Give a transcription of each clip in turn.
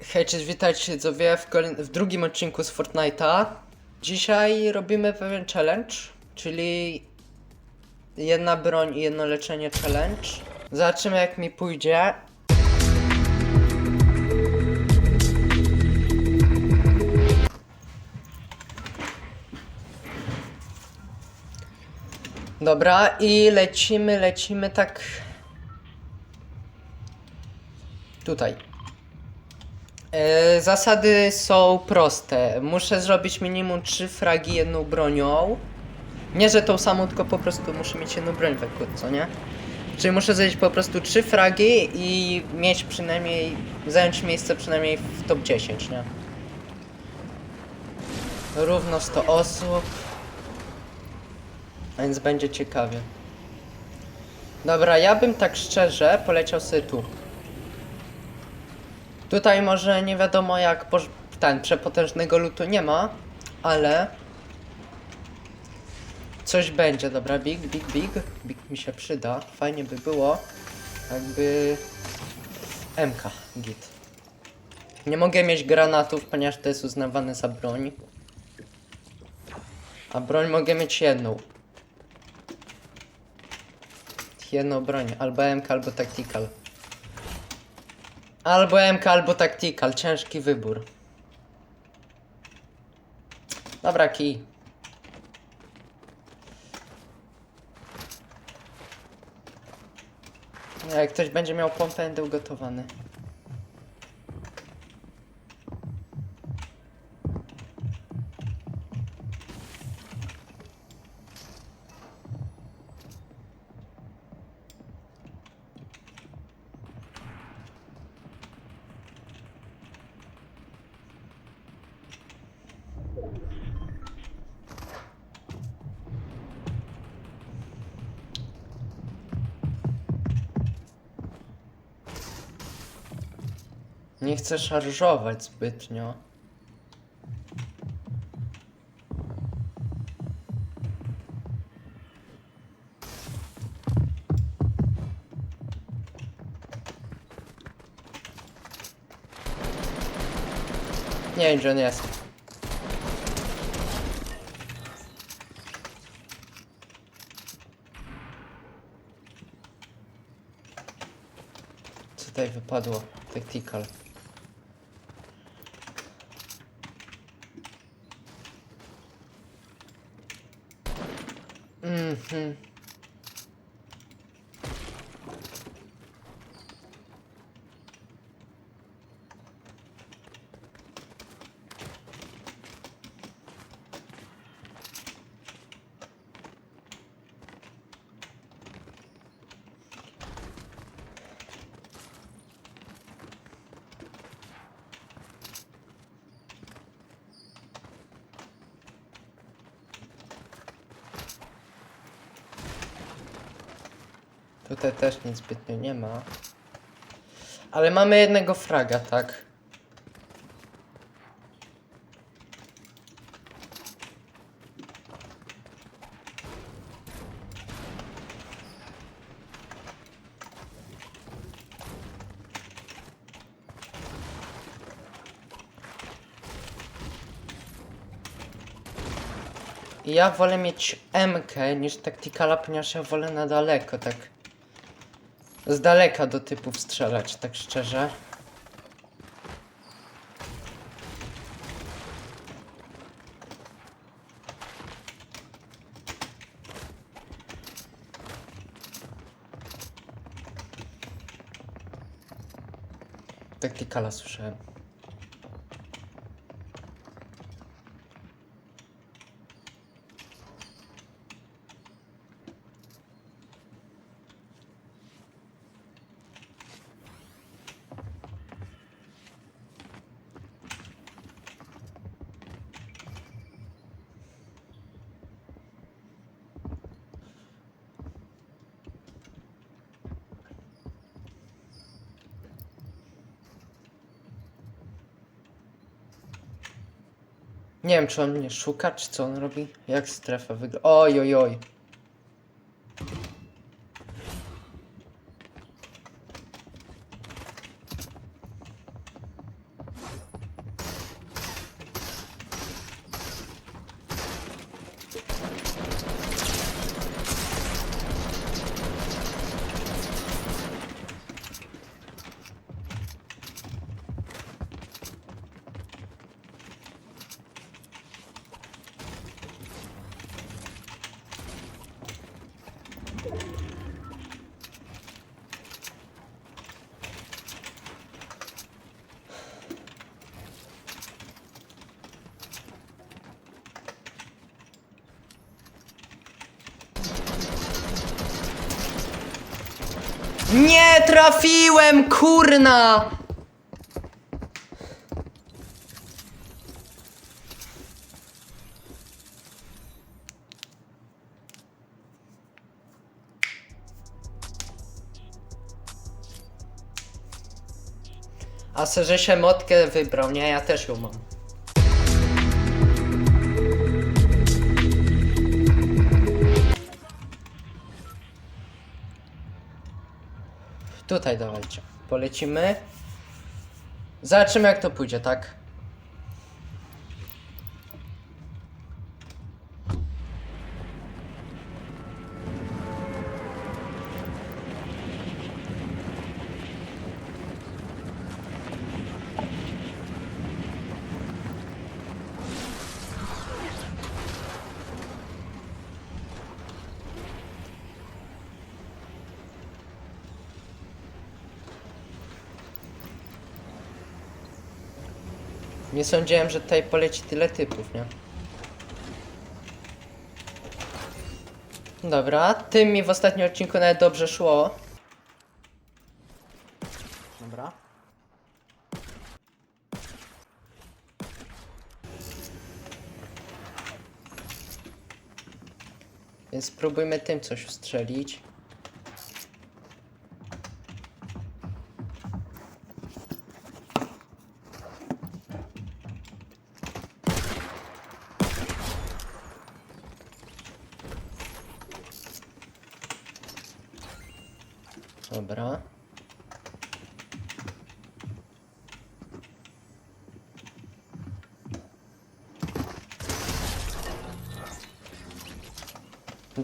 Hej, cześć, witajcie widzowie w, w drugim odcinku z Fortnite'a. Dzisiaj robimy pewien challenge, czyli jedna broń i jedno leczenie challenge. Zobaczymy jak mi pójdzie. Dobra, i lecimy, lecimy tak... Tutaj. E, zasady są proste. Muszę zrobić minimum 3 fragi jedną bronią. Nie, że tą samą, tylko po prostu muszę mieć jedną broń w ekru, co nie? Czyli muszę zrobić po prostu 3 fragi i mieć przynajmniej, zająć miejsce przynajmniej w top 10, nie? Równo 100 osób. A Więc będzie ciekawie. Dobra, ja bym tak szczerze poleciał sobie tu. Tutaj może nie wiadomo jak ten przepotężnego lutu nie ma, ale coś będzie, dobra, big, big, big, big mi się przyda. Fajnie by było, jakby MK git. Nie mogę mieć granatów, ponieważ to jest uznawane za broń. A broń mogę mieć jedną. Jedną broń, albo MK, albo tactical. Albo MK, albo Tactical. Ciężki wybór. Dobra, kij. Jak ktoś będzie miał pompę, będę ugotowany. Nie chcę szarżować zbytnio. Nie wiem, jest. Co tutaj wypadło? Tactical. Mm-hmm. Tutaj też nic zbytnio nie ma. Ale mamy jednego fraga, tak? Ja wolę mieć MK niż Tacticala, ponieważ ja wolę na daleko, tak z daleka do typów strzelać, tak szczerze. Tacticala słyszałem. Nie wiem, czy on mnie szuka, czy co on robi? Jak strefa wygląda? Oj, oj, oj. Nie trafiłem, kurna! A se, że się motkę wybrał, nie? Ja też ją mam. Tutaj dawajcie. Polecimy. Zobaczymy jak to pójdzie, tak? Sądziłem, że tutaj poleci tyle typów, nie? Dobra, tym mi w ostatnim odcinku nawet dobrze szło. Dobra. Więc spróbujmy tym coś ustrzelić. Dobra.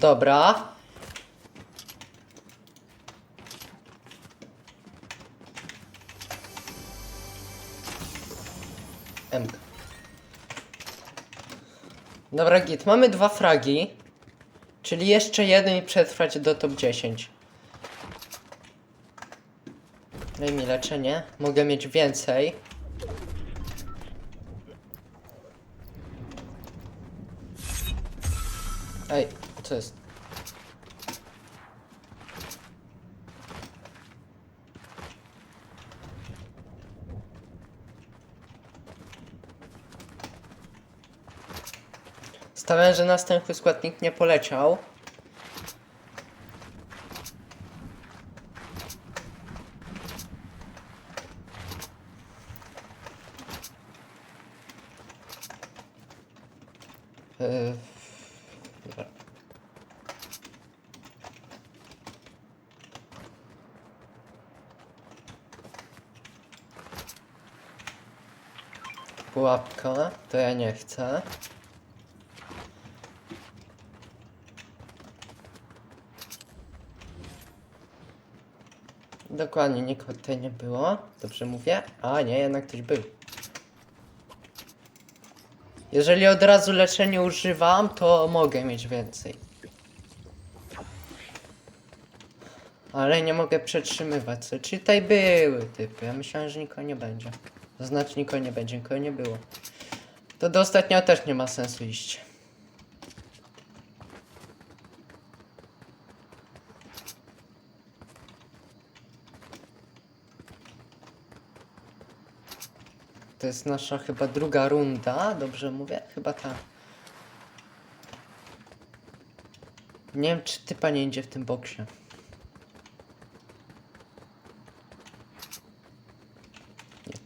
Dobra. M. Dobra, git. Mamy dwa fragi. Czyli jeszcze jeden i przetrwać do top 10. Daj mi leczenie. Mogę mieć więcej. Co jest? Stawiam, że następny skład nikt nie poleciał. Pułapka, to ja nie chcę. Dokładnie, nikogo tutaj nie było. Dobrze mówię? A nie, jednak ktoś był. Jeżeli od razu leczenie używam, to mogę mieć więcej. Ale nie mogę przetrzymywać sobie. Czy tutaj były typy? Ja myślałem, że nikogo nie będzie. To znaczy nikogo nie będzie, nikogo nie było. To do ostatniego też nie ma sensu iść. To jest nasza chyba druga runda, dobrze mówię? Chyba tak. Nie wiem, czy typa nie idzie w tym boksie.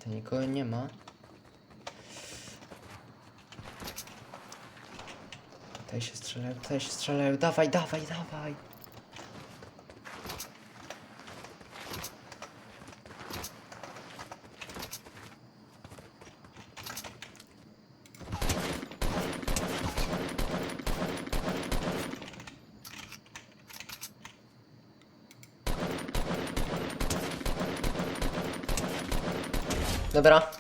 Nikogo nie ma. Tutaj się strzelają, tutaj się strzelają. Dawaj, dawaj, dawaj. Dobra.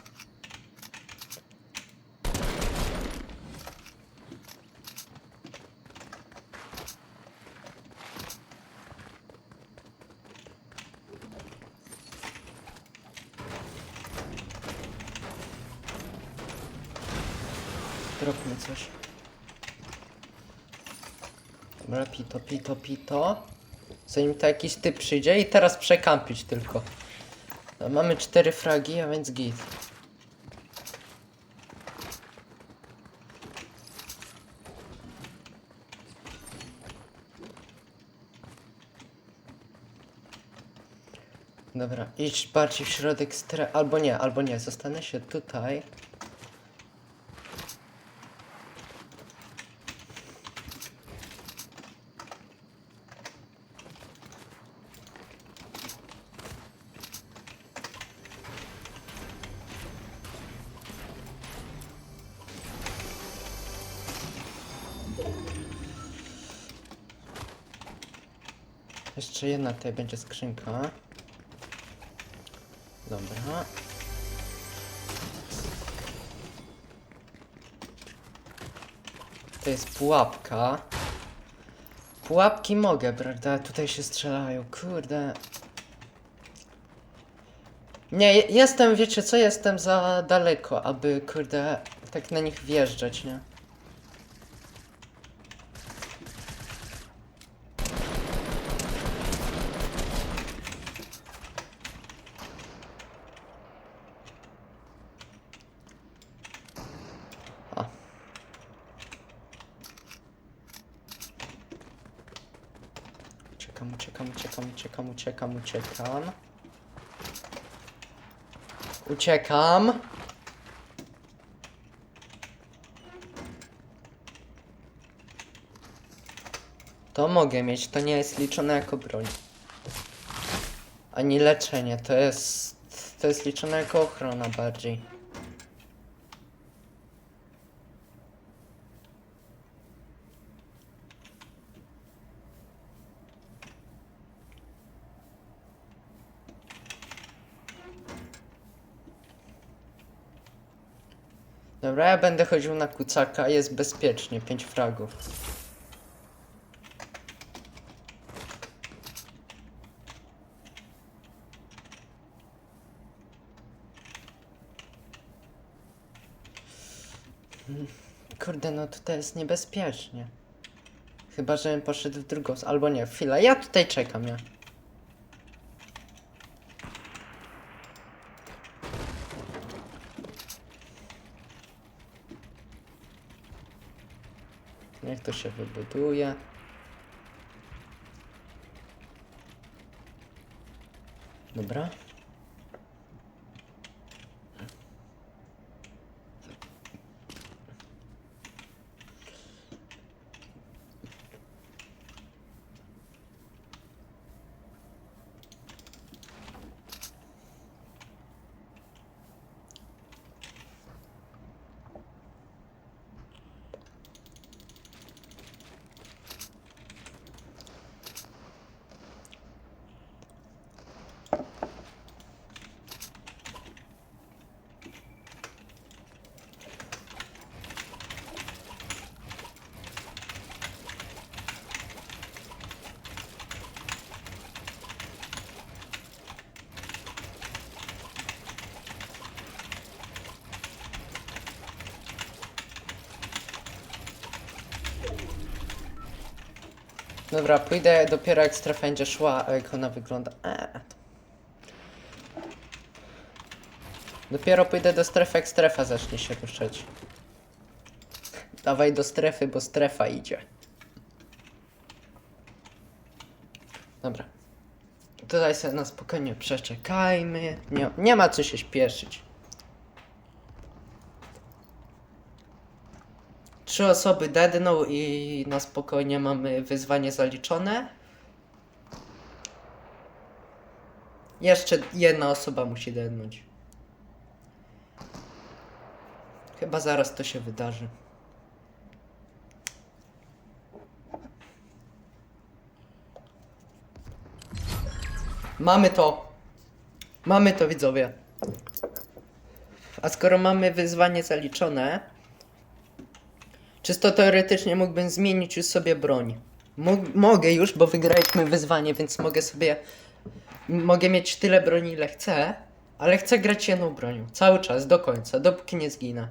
Dropmy coś. Dobra, pito, pito, pito. Zanim to jakiś typ przyjdzie i teraz przekampić tylko. No, mamy cztery fragi, a więc git. Dobra, idź bardziej w środek stre... Albo nie, albo nie, zostanę się tutaj. Jeszcze jedna tutaj będzie skrzynka. Dobra. To jest pułapka. Pułapki mogę, prawda? Tutaj się strzelają, kurde. Nie, je- jestem, wiecie co, jestem za daleko, aby, kurde, tak na nich wjeżdżać, nie? A. Uciekam, uciekam, uciekam, uciekam, uciekam, uciekam. To mogę mieć, to nie jest liczone jako broń. Ani leczenie, to jest... To jest liczone jako ochrona bardziej. Ja będę chodził na kucaka, jest bezpiecznie, 5 fragów. Kurde, no tutaj jest niebezpiecznie. Chyba, żebym poszedł w drugą, albo nie, chwila, ja tutaj czekam, ja. Niech to się wybuduje. Dobra. Dobra, pójdę dopiero jak strefa będzie szła, a jak ona wygląda. Eee. Dopiero pójdę do strefy, jak strefa zacznie się ruszać. Dawaj do strefy, bo strefa idzie. Dobra. Tutaj sobie na spokojnie przeczekajmy. Nie, nie ma co się śpieszyć. Trzy osoby deadną i na spokojnie mamy wyzwanie zaliczone. Jeszcze jedna osoba musi deadnąć. Chyba zaraz to się wydarzy. Mamy to. Mamy to widzowie. A skoro mamy wyzwanie zaliczone, czysto teoretycznie mógłbym zmienić już sobie broń. Mogę już, bo wygraliśmy wyzwanie, więc mogę sobie. Mogę mieć tyle broni, ile chcę, ale chcę grać jedną bronią. Cały czas, do końca, dopóki nie zginę.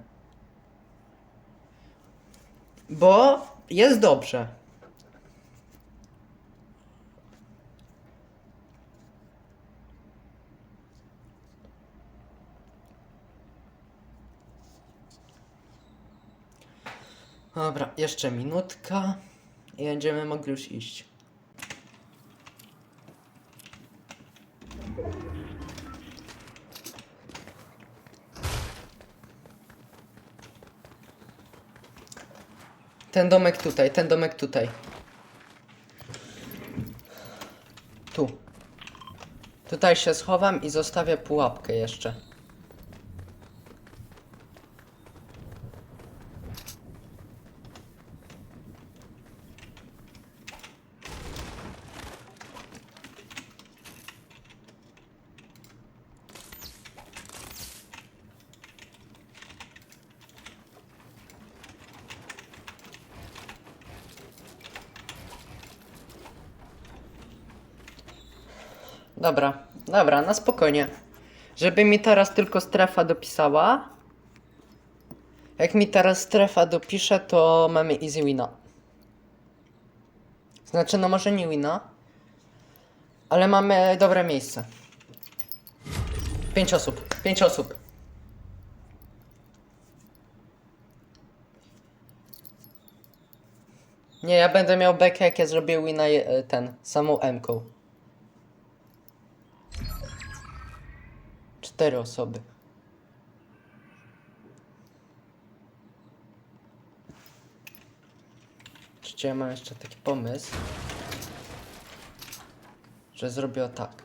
Bo jest dobrze. Dobra, jeszcze minutka i będziemy mogli już iść. Ten domek tutaj, ten domek tutaj. Tu. Tutaj się schowam i zostawię pułapkę jeszcze. Dobra, dobra, na spokojnie. Żeby mi teraz tylko strefa dopisała. Jak mi teraz strefa dopisze, to mamy easy wina. Znaczy, no może nie wina. Ale mamy dobre miejsce. Pięć osób, pięć osób. Nie, ja będę miał bekę, jak ja zrobię wina ten, samą M-ką. Cztery osoby. Przecież ja mam jeszcze taki pomysł, że zrobię tak.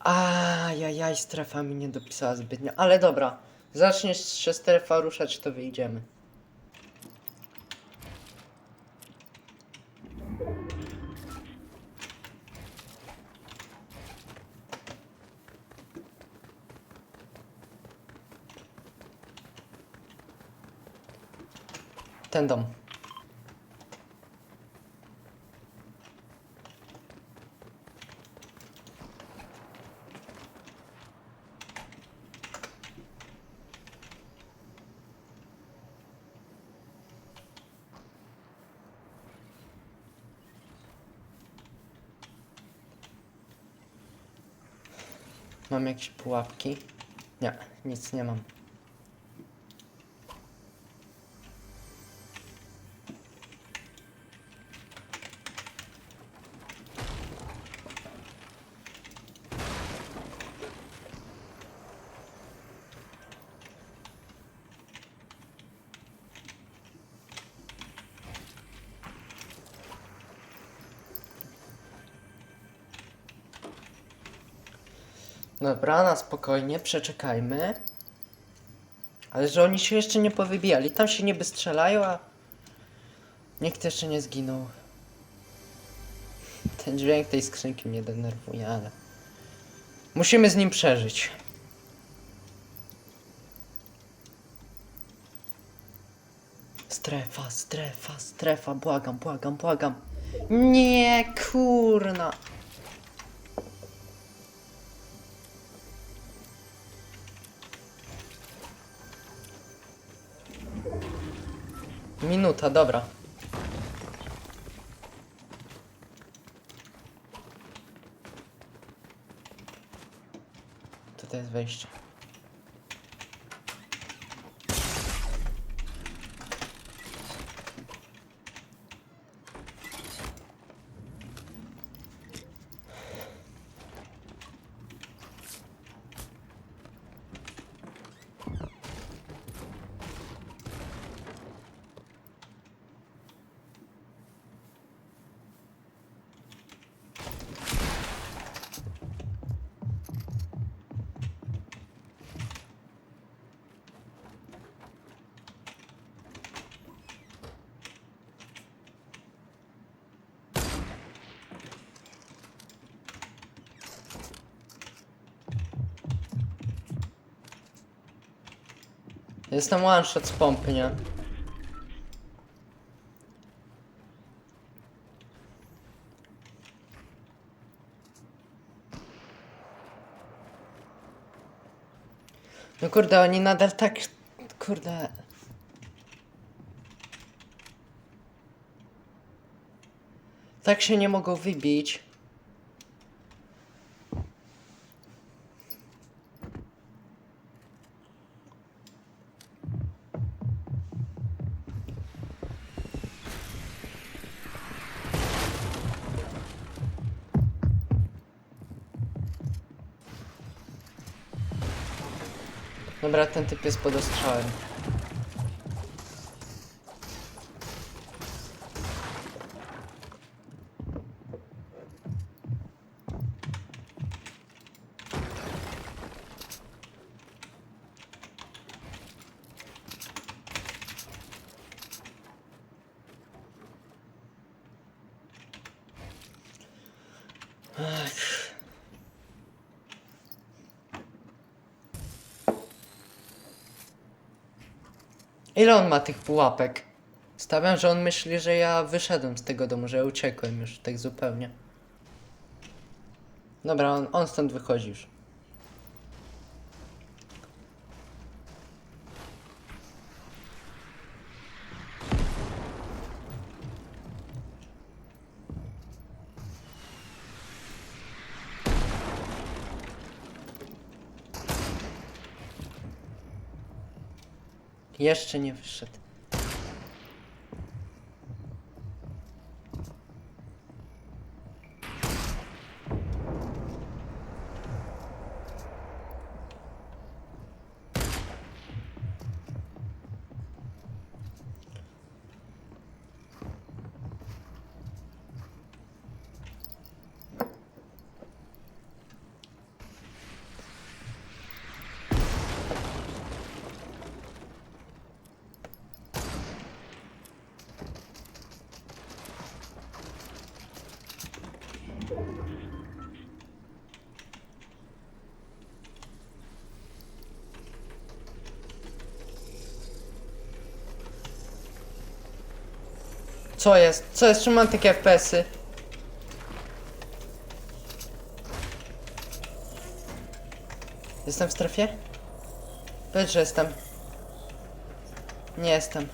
Ajajaj, strefa mi nie dopisała zbytnio, ale dobra. Zacznie się strefa ruszać, to wyjdziemy. Dom. Mam jakieś pułapki? Nie, nic nie mam. Dobra, na spokojnie, przeczekajmy. Ale że oni się jeszcze nie powybijali. Tam się niby strzelają, a nikt jeszcze nie zginął. Ten dźwięk tej skrzynki mnie denerwuje, ale... Musimy z nim przeżyć. Strefa, strefa, strefa, błagam, błagam, błagam. Nie, kurna. Minuta, dobra. Tutaj jest wejście. Jestem one shot z pompy, nie? No kurde, oni nadal tak... Kurde... Tak się nie mogą wybić. Dobra, ten typ jest pod ostrzałem. Ile on ma tych pułapek? Stawiam, że on myśli, że ja wyszedłem z tego domu, że ja uciekłem już tak zupełnie. Dobra, on, on stąd wychodzi już. Jeszcze nie wyszedł. Co jest? Co jest? Czemu mam takie FPS-y? Jestem w strefie? Powiedz, że jestem. Nie jestem.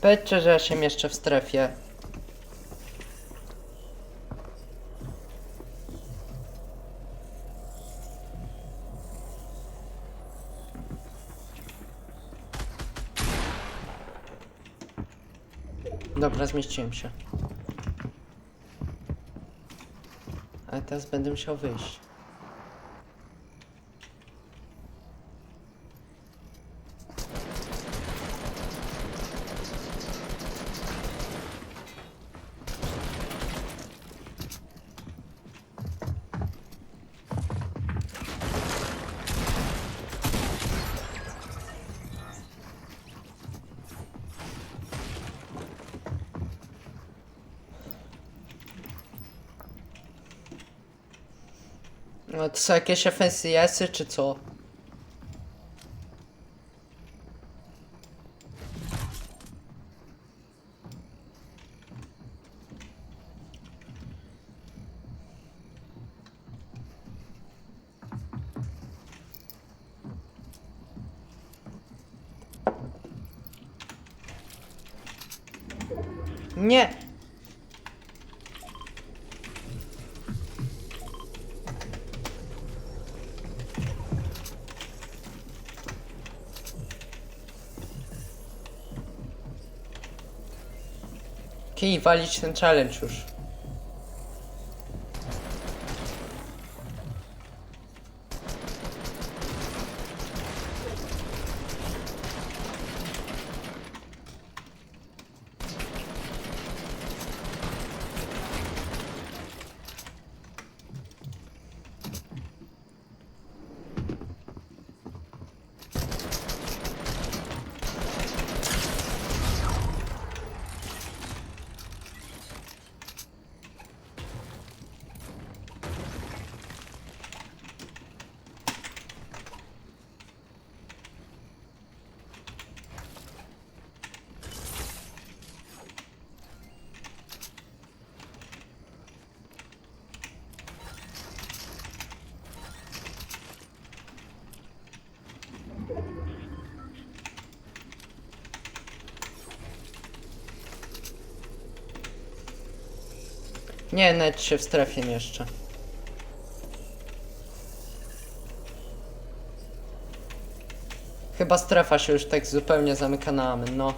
Powiedzcie, że ja się mieszczę w strefie. Dobra, zmieściłem się. Teraz będę musiał wyjść. są jakieś FNCS-y czy co? Nie! Kij, walić ten challenge już. Nie, net się w strefie mieszczę. Chyba strefa się już tak zupełnie zamyka na amen, no.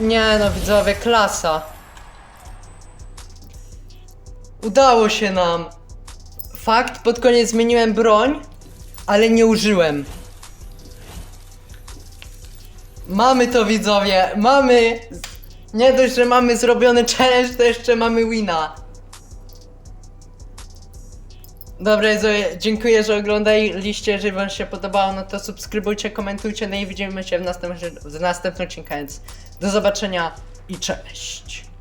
Nie no, widzowie, klasa. Udało się nam. Fakt, pod koniec zmieniłem broń, ale nie użyłem. Mamy to widzowie, mamy. Nie dość, że mamy zrobiony challenge, to jeszcze mamy wina. Dobra, dziękuję, że oglądaliście. Jeżeli wam się podobało, no to subskrybujcie, komentujcie, no i widzimy się w następnym, w następnym odcinku, więc do zobaczenia i cześć.